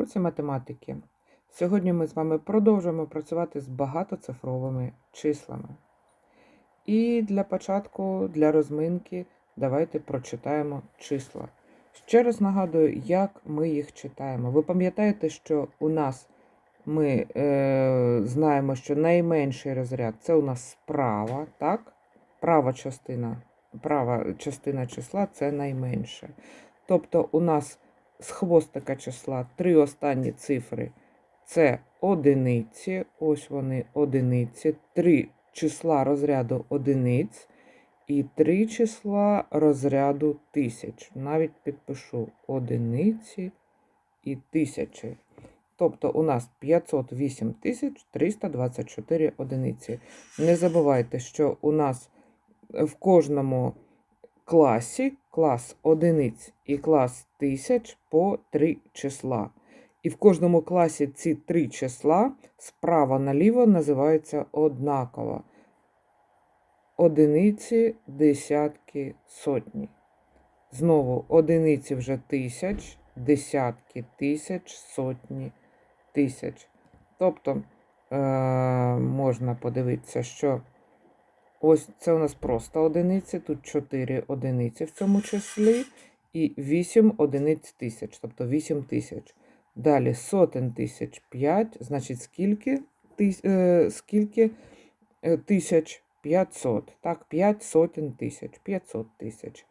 уроці математики. Сьогодні ми з вами продовжуємо працювати з багатоцифровими числами. І для початку, для розминки, давайте прочитаємо числа. Ще раз нагадую, як ми їх читаємо. Ви пам'ятаєте, що у нас ми е, знаємо, що найменший розряд це у нас справа, так? Права частина, права частина числа це найменше. Тобто у нас з хвостика числа три останні цифри це одиниці, ось вони одиниці, три числа розряду одиниць і три числа розряду тисяч. Навіть підпишу одиниці і тисячі. Тобто у нас 508 тисяч 324 одиниці. Не забувайте, що у нас в кожному класі клас одиниць і клас тисяч по три числа. І в кожному класі ці три числа справа наліво називаються однаково. Одиниці, десятки, сотні. Знову одиниці вже тисяч, десятки тисяч, сотні тисяч. Тобто е- можна подивитися, що ось це у нас просто одиниці, тут 4 одиниці в цьому числі, і 8 одиниць тисяч, тобто 8 тисяч. Далі сотень тисяч 5, значить, скільки, тис, е, скільки е, тисяч 500. Так, 5 сотень тисяч, 500 тисяч.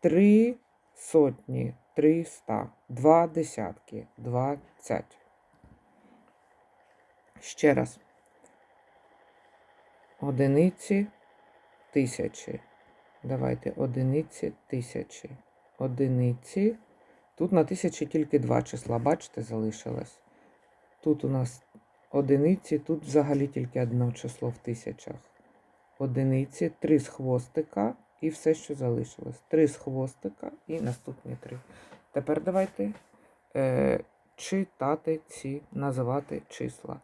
3 сотні, 300, 2 десятки, 20. Ще раз. Одиниці, тисячі. Давайте одиниці, тисячі. Одиниці. Тут на тисячі тільки два числа, бачите, залишилось. Тут у нас одиниці, тут взагалі тільки одне число в тисячах. Одиниці, три з хвостика і все, що залишилось. Три з хвостика і наступні три. Тепер давайте е, читати ці, називати числа.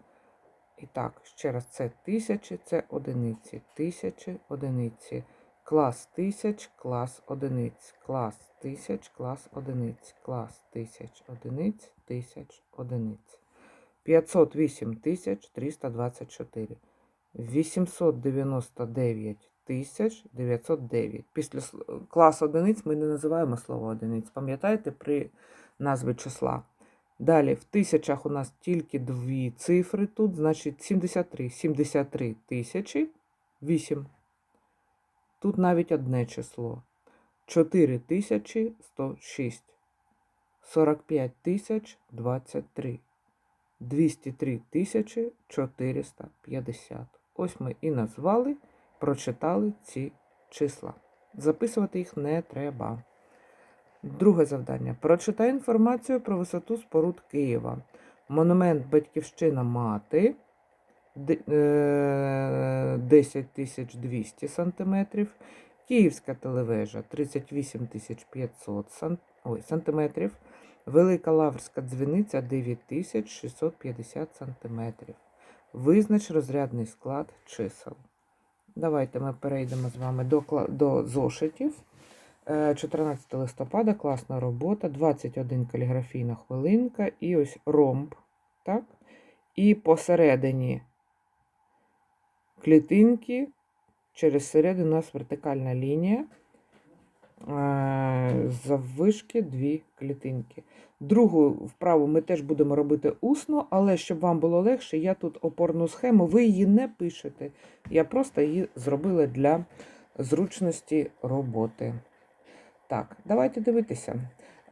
І так, ще раз, це тисячі, це одиниці. Тисячі, одиниці. Клас тисяч, клас одиниць. Клас тисяч, клас одиниць. Клас тисяч одиниць, тисяч одиниць. 508 тисяч 324. 899 тисяч 909. Після клас одиниць ми не називаємо слово одиниць. Пам'ятаєте при назві числа? Далі в тисячах у нас тільки дві цифри тут, значить 73. 73 тисячі 8. Тут навіть одне число. 4106. 45 тисяч 23. 203 тисячі 450. Ось ми і назвали, прочитали ці числа. Записувати їх не треба. Друге завдання. Прочитай інформацію про висоту споруд Києва. Монумент Батьківщина Мати де- е, 10 200 см. Київська телевежа 38 500 сан- ой, сантиметрів. Велика Лаврська дзвіниця 9650 см. Визнач розрядний склад чисел. Давайте ми перейдемо з вами до, до зошитів. Е, 14 листопада, класна робота, 21 каліграфійна хвилинка і ось ромб. Так? І посередині клітинки, через середину у нас вертикальна лінія. Е, Заввишки дві клітинки. Другу вправу ми теж будемо робити усно, але щоб вам було легше, я тут опорну схему, ви її не пишете. Я просто її зробила для зручності роботи. Так, давайте дивитися.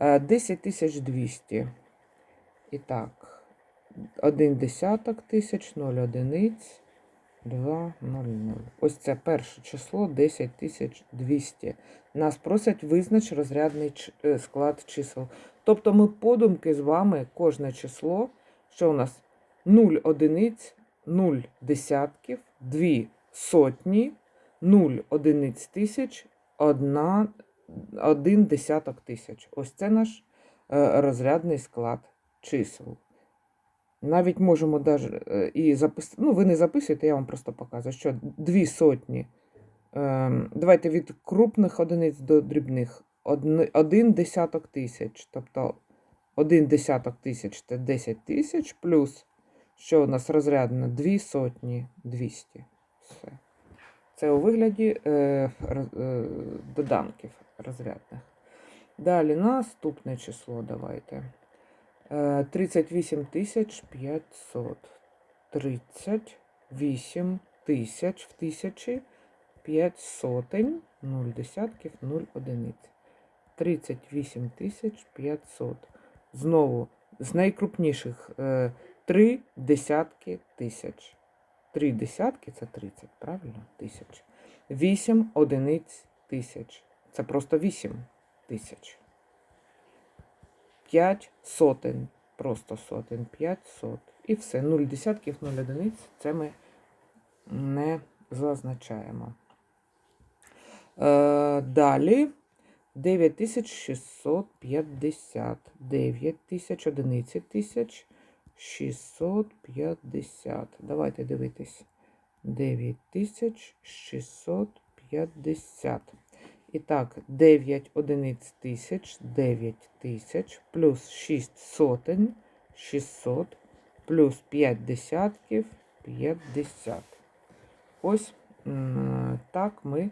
Е, 10200. І так, 1 десяток тисяч, 0 одиниць, 2, 0, 0. Ось це перше число 10200. Нас просять визнач розрядний е, склад чисел. Тобто ми подумки з вами кожне число, що у нас 0 одиниць, 0 десятків, 2 сотні, 0 одиниць тисяч, 1, один десяток тисяч. Ось це наш е, розрядний склад чисел. Навіть можемо даже, е, і записати, ну ви не записуєте, я вам просто показую, що дві сотні. Ем, давайте від крупних одиниць до дрібних. Один десяток тисяч. Тобто 1 десяток тисяч це 10 тисяч, плюс, що у нас розрядно, 2 сотні 200. Все. Це у вигляді е, е, доданків розрядних. Далі наступне число давайте. Е, 38 500. 38 тисяч в тисячі 5 сотень, 0 десятків, 0 одиниць. 38 тисяч 500. Знову з найкрупніших е, 3 десятки тисяч. 3 десятки це 30, правильно? Тисяч. 8 одиниць тисяч. Це просто 8 тисяч. 5 сотень. Просто сотень. 5 сот. І все. 0 десятків, 0 одиниць. Це ми не зазначаємо. Е, далі 9650. 9000, одиниці тисяч. 650. Давайте дивитись. 9650. І так, 9 одиниць тисяч, 9 тисяч, плюс 6 сотень, 600, плюс 5 десятків, 50. Ось так ми е,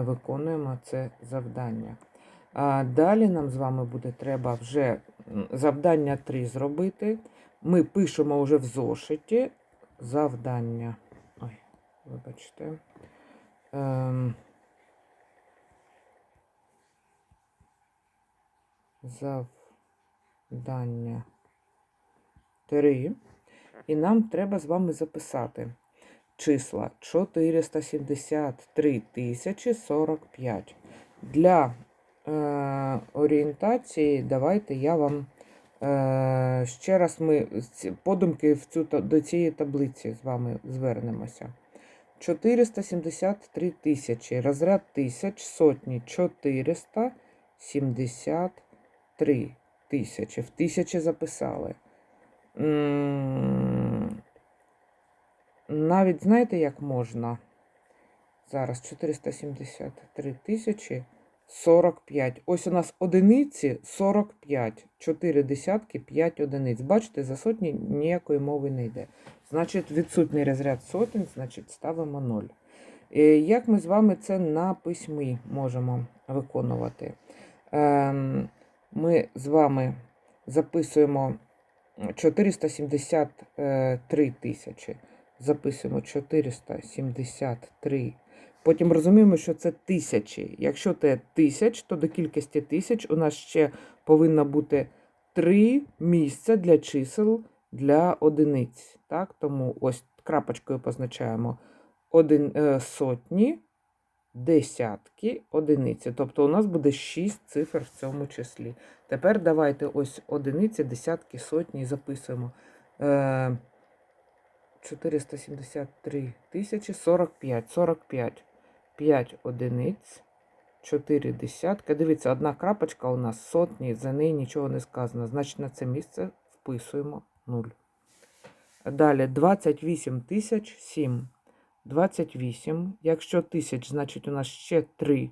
виконуємо це завдання. Далі нам з вами буде треба вже завдання 3 зробити. Ми пишемо вже в зошиті завдання. Ой, вибачте. Ем, завдання 3. І нам треба з вами записати числа 473 тисячі 45. Для е, орієнтації давайте я вам ще раз ми подумки в цю, до цієї таблиці з вами звернемося. 473 тисячі, розряд тисяч, сотні 473 тисячі. В тисячі записали. Навіть знаєте, як можна? Зараз 473 тисячі 45. Ось у нас одиниці 45. 4 десятки, 5 одиниць. Бачите, за сотні ніякої мови не йде. Значить, відсутній розряд сотень, значить, ставимо 0. Е, Як ми з вами це на письмі можемо виконувати? Ем, Ми з вами записуємо 473 тисячі. Записуємо 473. Потім розуміємо, що це тисячі. Якщо це тисяч, то до кількості тисяч у нас ще повинно бути три місця для чисел для одиниць. Так? Тому ось крапочкою позначаємо один, е, сотні, десятки, одиниці. Тобто у нас буде 6 цифр в цьому числі. Тепер давайте ось одиниці, десятки, сотні і записуємо. Е, 473 тисячі 45. 45. 5 одиниць. 4 десятка. Дивіться, одна крапочка у нас сотні, за неї нічого не сказано. Значить, на це місце вписуємо 0. Далі 28 тисяч 7. 28. Якщо тисяч, значить у нас ще 3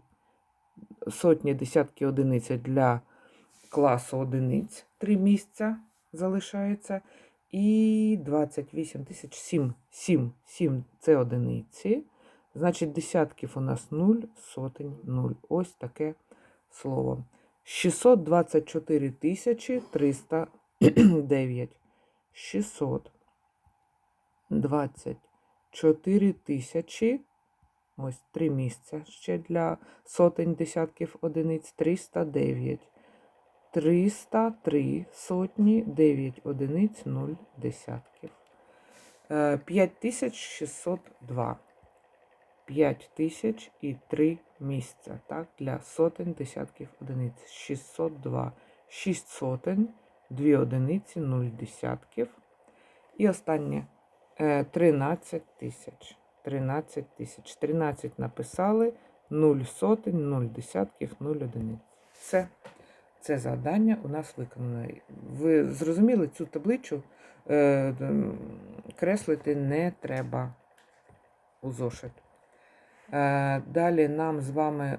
сотні, десятки одиниці для класу одиниць. 3 місця залишається. І 28 тисяч 7. 7. 7 це одиниці. Значить, десятків у нас нуль, сотень нуль. Ось таке слово. 624 тисячі 309. 624 тисячі. Ось три місця ще для сотень десятків одиниць 309. 303 сотні 9 одиниць 0 десятків. Е, 5602. 5 тисяч і 3 місця. Так, Для сотень десятків одиниць. 602, 6 сотень, 2 одиниці, 0 десятків. І останнє е, 13 тисяч. 13 тисяч. 13 написали 0 сотень, 0 десятків, 0 одиниць. Все. Це завдання у нас виконано. Ви зрозуміли цю табличу е, креслити не треба у зошит. Е, Далі нам з вами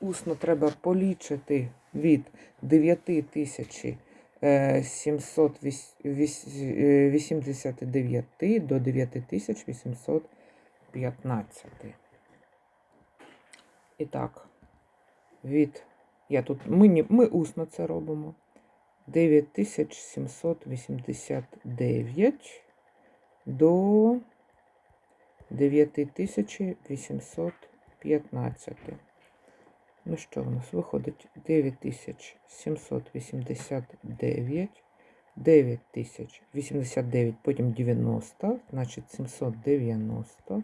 усно треба полічити від 9 тисячі е, 789 до 9815. І так, від, я тут, ми, ми усно це робимо. 9789 до 9815. Ну що у нас виходить? 9789, 9089, потім 90, значить 790,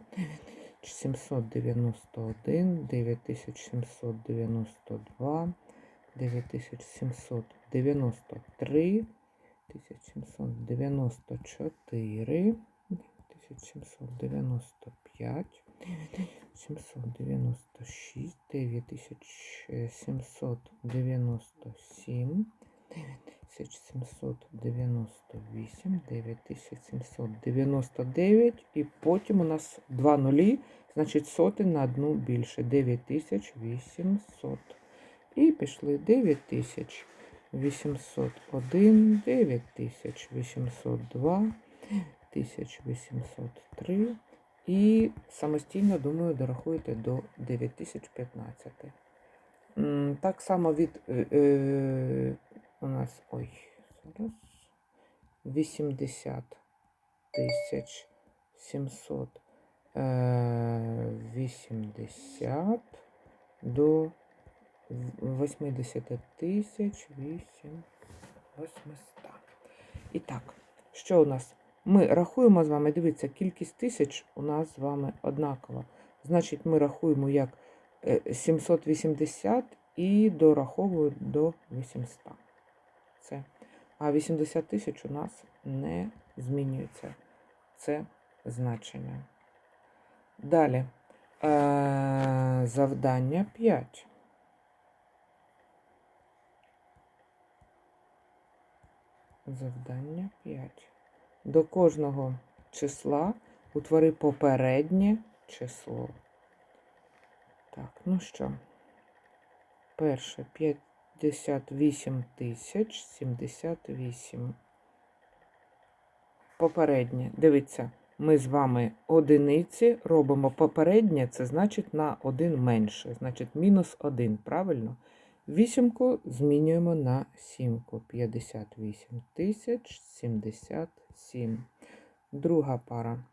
791, 9792, 9793, 1794, 1795, 796, 9797, 9798, 9799 і потім у нас два нулі, значить сотень на одну більше 9800. І пішли 9801, 9802, 1803. І самостійно, думаю, дорахуєте до 9015. М, Так само від е, е, у нас ой, зараз 80 тисяч 780 до 80 тисяч 8 800. І так, що у нас? Ми рахуємо з вами, дивіться, кількість тисяч у нас з вами однакова. Значить, ми рахуємо як е, 780 і дораховуємо до 800. Це. А 80 тисяч у нас не змінюється. Це значення. Далі. Е, завдання 5. Завдання 5. До кожного числа утвори попереднє число. Так, ну що, перше 58 тисяч 78. Попереднє. Дивіться, ми з вами одиниці робимо попереднє, це значить на один менше, значить мінус 1, правильно? Вісімку змінюємо на сімку. 58 тисяч 77. Друга пара.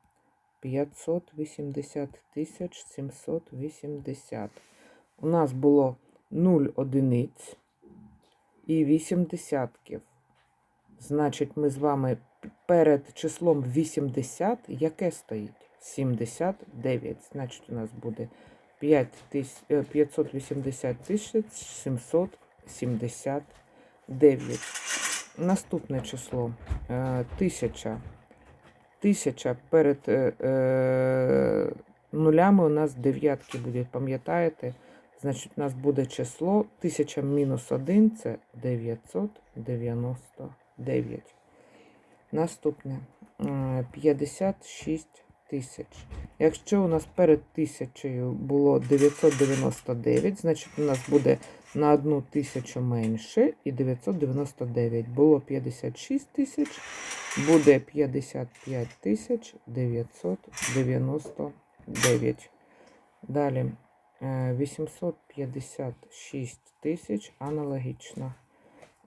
580 тисяч 780. У нас було 0 одиниць і 8 десятків. Значить, ми з вами перед числом 80, яке стоїть? 79. Значить, у нас буде 5 тис- 580 тисяч 779. Наступне число. е, Тисяча. Тисяча перед е, е, нулями у нас дев'ятки будуть, пам'ятаєте? Значить, у нас буде число 1000 мінус 1 це 999. Наступне е, 56 тисяч. Якщо у нас перед тисячею було 999, значить у нас буде на одну тисячу менше і 999. Було 56 тисяч, буде 55 тисяч 999. Далі е, 856 тисяч аналогічно.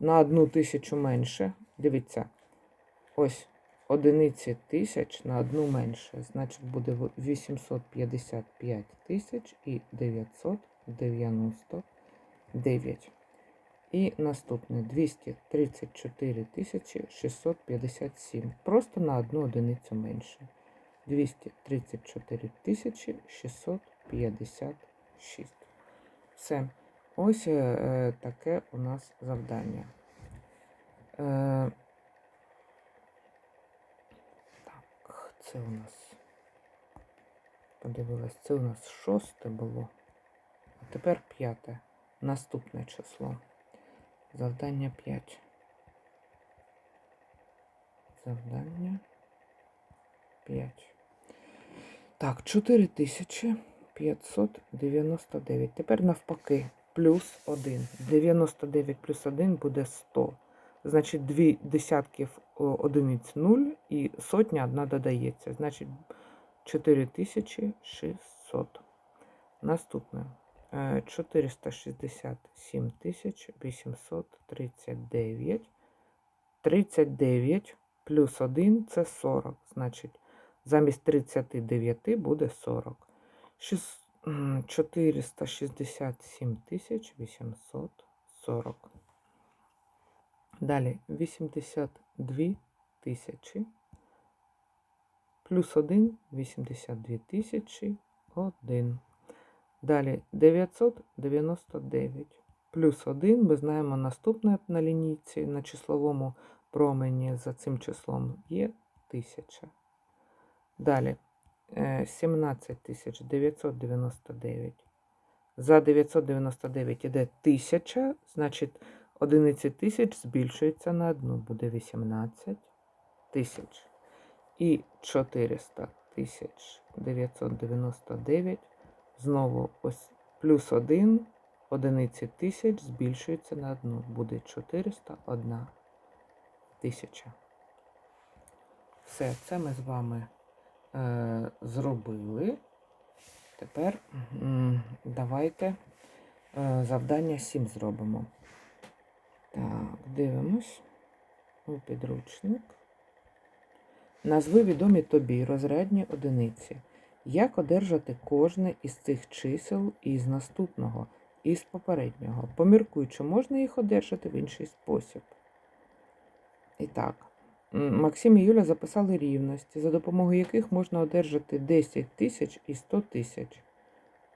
На одну тисячу менше. Дивіться, ось одиниці тисяч на одну менше. Значить буде 855 тисяч і 999. І наступне 234 тисячі 657. Просто на одну одиницю менше. 234 тисячі 656. Все. Ось е, е, таке у нас завдання. Е, так, це у нас. Подивилась, це у нас шосте було. А тепер п'яте. Наступне число. Завдання 5. Завдання 5. Так, 4599. Тепер навпаки, плюс 1. 99 плюс 1 буде 100. значить дві десятків одиниць 0 і сотня одна додається. Значить 4600. Наступне. Е, 467 839. 39 плюс 1 це 40. Значить, замість 39 буде 40. Шіс- м, 467 840. Далі 82 тисячі. Плюс 1 82 тисячі 1. Далі 999. Плюс 1 ми знаємо наступне на лінійці на числовому промені за цим числом є 1000. Далі е, 17 999. За 999 іде 1000, значить одиниці тисяч збільшується на одну, буде 18 тисяч. І 400 тисяч 999. Знову ось плюс 1, одиниці тисяч збільшується на одну, буде 401 тисяча. Все, це ми з вами е, зробили. Тепер давайте е, завдання 7 зробимо. Так, дивимось у підручник. Назви відомі тобі розрядні одиниці. Як одержати кожне із цих чисел із наступного, із попереднього? Поміркуй, чи можна їх одержати в інший спосіб. І так, Максим і Юля записали рівності, за допомогою яких можна одержати 10 тисяч і 100 тисяч.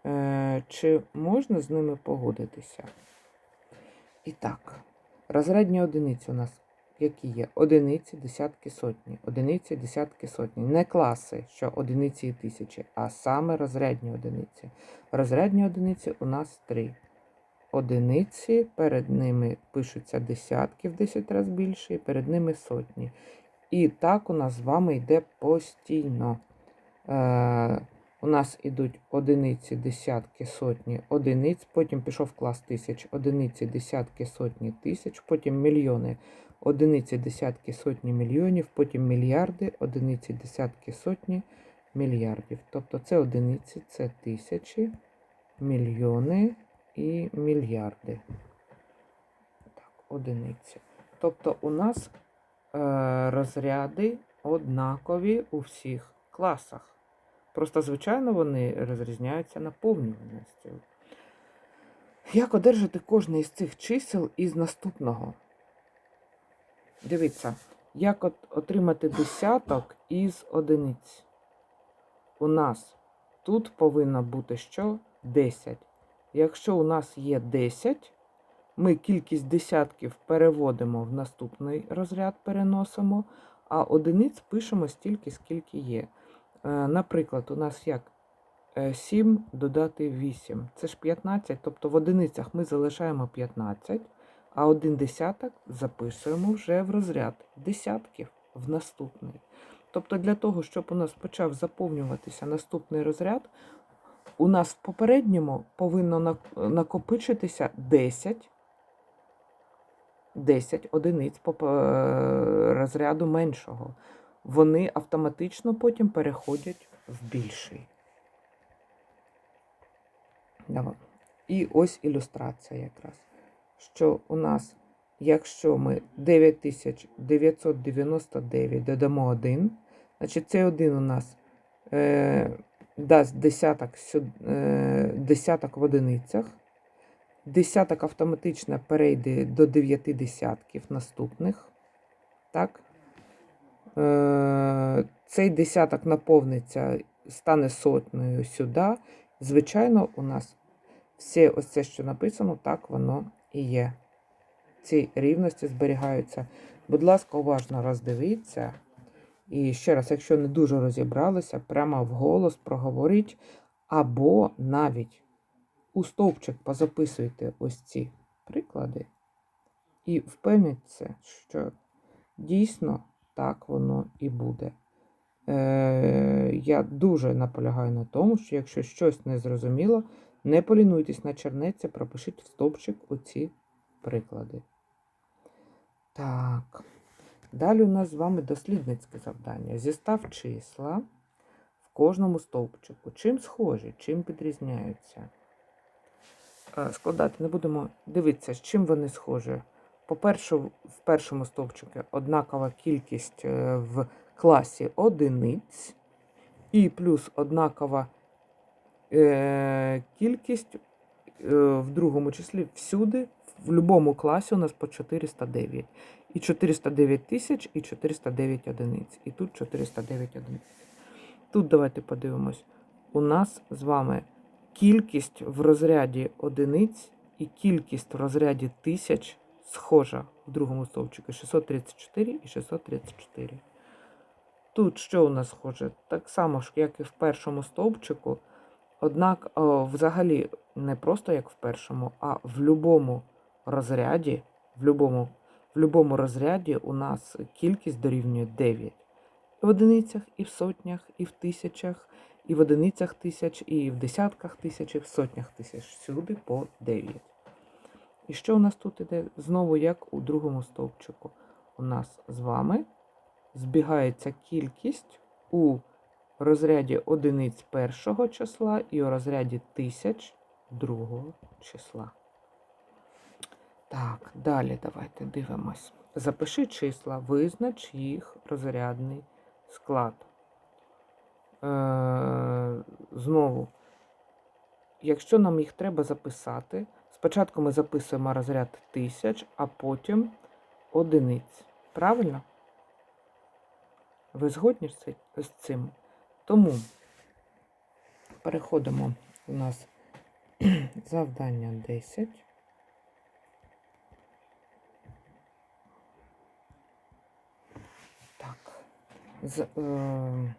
Е, Чи можна з ними погодитися? І так, розрядні одиниці у нас які є? Одиниці, десятки, сотні. Одиниці, десятки, сотні. Не класи, що одиниці і тисячі, а саме розрядні одиниці. Розрядні одиниці у нас три. Одиниці, перед ними пишуться десятки в 10 разів більше, і перед ними сотні. І так у нас з вами йде постійно. Е, у нас ідуть одиниці, десятки, сотні одиниць, потім пішов клас тисяч, одиниці, десятки, сотні тисяч, потім мільйони, одиниці, десятки, сотні мільйонів, потім мільярди, одиниці, десятки, сотні мільярдів. Тобто це одиниці, це тисячі, мільйони і мільярди. Так, одиниці. Тобто у нас е, розряди однакові у всіх класах. Просто, звичайно, вони розрізняються наповнюваністю. Як одержати кожне із цих чисел із наступного? Дивіться, як от отримати десяток із одиниць. У нас тут повинно бути що? 10. Якщо у нас є 10, ми кількість десятків переводимо в наступний розряд, переносимо, а одиниць пишемо стільки, скільки є. Е, Наприклад, у нас як е, 7 додати 8. Це ж 15, тобто в одиницях ми залишаємо 15, а один десяток записуємо вже в розряд десятків в наступний. Тобто для того, щоб у нас почав заповнюватися наступний розряд, у нас в попередньому повинно накопичитися 10, 10 одиниць по е, розряду меншого вони автоматично потім переходять в більший. І ось ілюстрація якраз. Що у нас, якщо ми 9999 додамо 1, значить цей 1 у нас е, дасть десяток, е, десяток в одиницях. Десяток автоматично перейде до 9 десятків наступних. Так? Е, цей десяток наповниться, стане сотнею сюди. Звичайно, у нас все ось що написано, так воно і є. Ці рівності зберігаються. Будь ласка, уважно роздивіться. І ще раз, якщо не дуже розібралися, прямо вголос проговоріть, або навіть у стовпчик позаписуйте ось ці приклади і впевніться, що дійсно так воно і буде. Е, я дуже наполягаю на тому, що якщо щось не зрозуміло, не полінуйтесь на чернеці, пропишіть в стовпчик оці приклади. Так. Далі у нас з вами дослідницьке завдання. Зістав числа в кожному стовпчику. Чим схожі, чим підрізняються. Е, Складати не будемо дивитися, з чим вони схожі. По-перше, в першому стовпчику однакова кількість е, в класі одиниць і плюс однакова е, кількість е, в другому числі всюди, в будь-якому класі у нас по 409. І 409 тисяч, і 409 одиниць. І тут 409 одиниць. Тут давайте подивимось. У нас з вами кількість в розряді одиниць і кількість в розряді тисяч схожа в другому стовпчику 634 і 634. Тут що у нас схоже? Так само як і в першому стовпчику. Однак, о, взагалі, не просто як в першому, а в будь-якому розряді, в будь-якому в будь-якому розряді у нас кількість дорівнює 9. В одиницях, і в сотнях, і в тисячах, і в одиницях тисяч, і в десятках тисяч, і в сотнях тисяч. Всюди по 9. І що у нас тут іде? Знову як у другому стовпчику. У нас з вами збігається кількість у розряді одиниць першого числа і у розряді тисяч другого числа. Так, далі давайте дивимось. Запиши числа, визнач їх розрядний склад. Е, знову, якщо нам їх треба записати, спочатку ми записуємо розряд тисяч, а потім одиниць. Правильно? Ви згодні з цим? Тому переходимо у нас завдання 10. Так. З, е,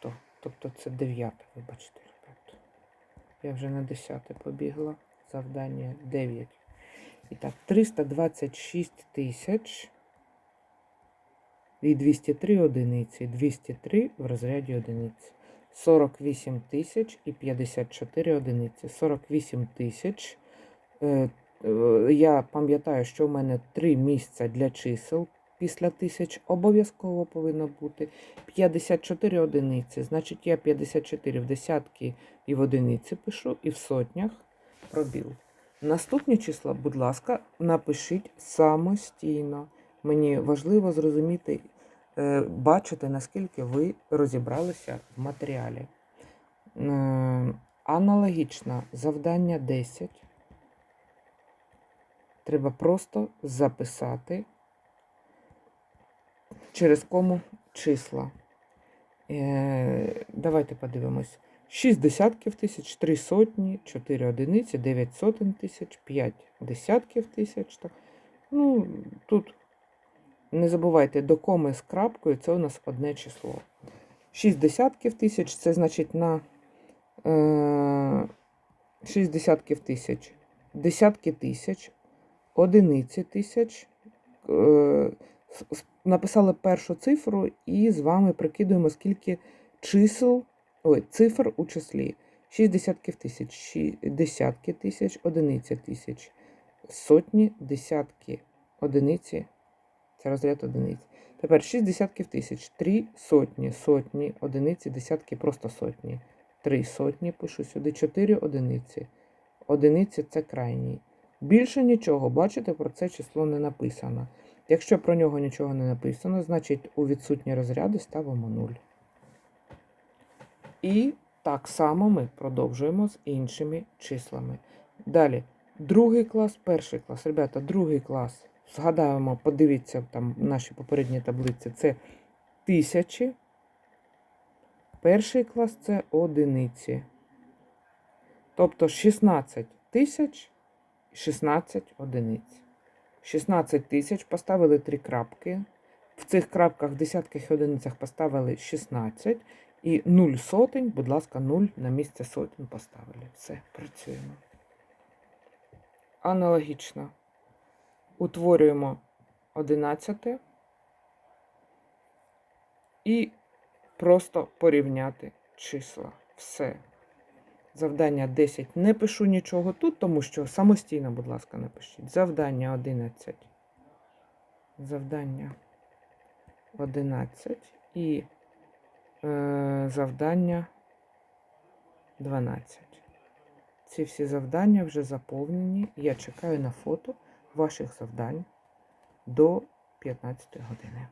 то, тобто це 9, вибачте. Я вже на 10 побігла. Завдання 9. І так, 326 тисяч і 203 одиниці. 203 в розряді одиниць. 48 тисяч і 54 одиниці. 48 тисяч. Е, е, Я пам'ятаю, що в мене три місця для чисел після тисяч обов'язково повинно бути. 54 одиниці. Значить, я 54 в десятки і в одиниці пишу, і в сотнях пробіл. Наступні числа, будь ласка, напишіть самостійно. Мені важливо зрозуміти, е, бачити, наскільки ви розібралися в матеріалі. Е, Аналогічно завдання 10. Треба просто записати через кому числа. Е, Давайте подивимось. 6 десятків тисяч, 3 сотні, 4 одиниці, 9 сотень тисяч, 5 десятків тисяч. Так. Ну, тут не забувайте, до коми з крапкою це у нас одне число. 6 десятків тисяч це значить на е, 6 десятків тисяч, десятки тисяч, одиниці тисяч. Е, написали першу цифру і з вами прикидуємо, скільки чисел, ой, цифр у числі. 6 десятків тисяч, десятки тисяч, одиниці тисяч, сотні, десятки, одиниці. Це розряд одиниць. Тепер 6 десятків тисяч, 3 сотні, сотні, одиниці, десятки, просто сотні. 3 сотні пишу сюди, 4 одиниці. Одиниці це крайній. Більше нічого, бачите, про це число не написано. Якщо про нього нічого не написано, значить у відсутні розряди ставимо 0. І так само ми продовжуємо з іншими числами. Далі, другий клас, перший клас. Ребята, другий клас. Згадаємо, подивіться там наші попередні таблиці. Це тисячі. Перший клас це одиниці. Тобто 16 тисяч 16 одиниць. 16 тисяч поставили три крапки. В цих крапках, в десятках і одиницях поставили 16. І 0 сотень, будь ласка, 0 на місце сотень поставили. Все, працюємо. Аналогічно утворюємо 11 і просто порівняти числа. Все. Завдання 10. Не пишу нічого тут, тому що самостійно, будь ласка, напишіть. Завдання 11. завдання 11 і е, завдання 12. Ці всі завдання вже заповнені. Я чекаю на фото ваших завдань до 15 години.